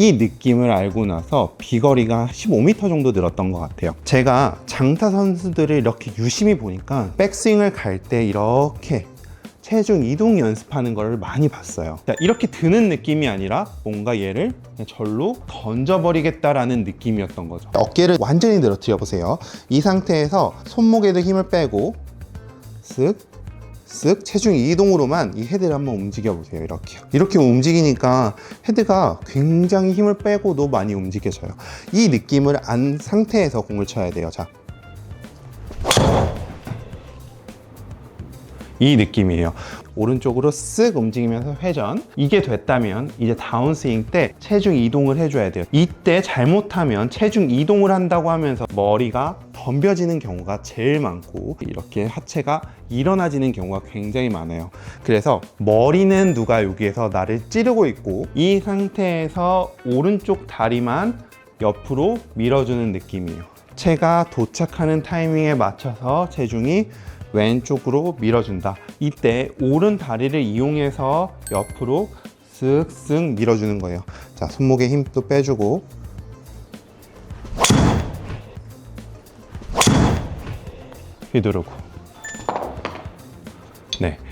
이 느낌을 알고 나서 비거리가 15m 정도 늘었던 것 같아요. 제가 장타 선수들을 이렇게 유심히 보니까 백스윙을 갈 때 이렇게 체중 이동 연습하는 걸 많이 봤어요. 자, 이렇게 드는 느낌이 아니라 뭔가 얘를 절로 던져버리겠다라는 느낌이었던 거죠. 어깨를 완전히 늘어뜨려 보세요. 이 상태에서 손목에도 힘을 빼고 쓱, 쓱 체중 이동으로만 이 헤드를 한번 움직여 보세요. 이렇게요. 이렇게 움직이니까 헤드가 굉장히 힘을 빼고도 많이 움직여져요. 이 느낌을 안 상태에서 공을 쳐야 돼요. 자. 이 느낌이에요. 오른쪽으로 쓱 움직이면서 회전. 이게 됐다면 이제 다운스윙 때 체중 이동을 해줘야 돼요. 이때 잘못하면 체중 이동을 한다고 하면서 머리가 덤벼지는 경우가 제일 많고 이렇게 하체가 일어나지는 경우가 굉장히 많아요. 그래서 머리는 누가 여기에서 나를 찌르고 있고 이 상태에서 오른쪽 다리만 옆으로 밀어주는 느낌이에요. 체가 도착하는 타이밍에 맞춰서 체중이 왼쪽으로 밀어준다. 이때 오른 다리를 이용해서 옆으로 쓱쓱 밀어주는 거예요. 자, 손목에 힘도 빼주고. 휘두르고. 네.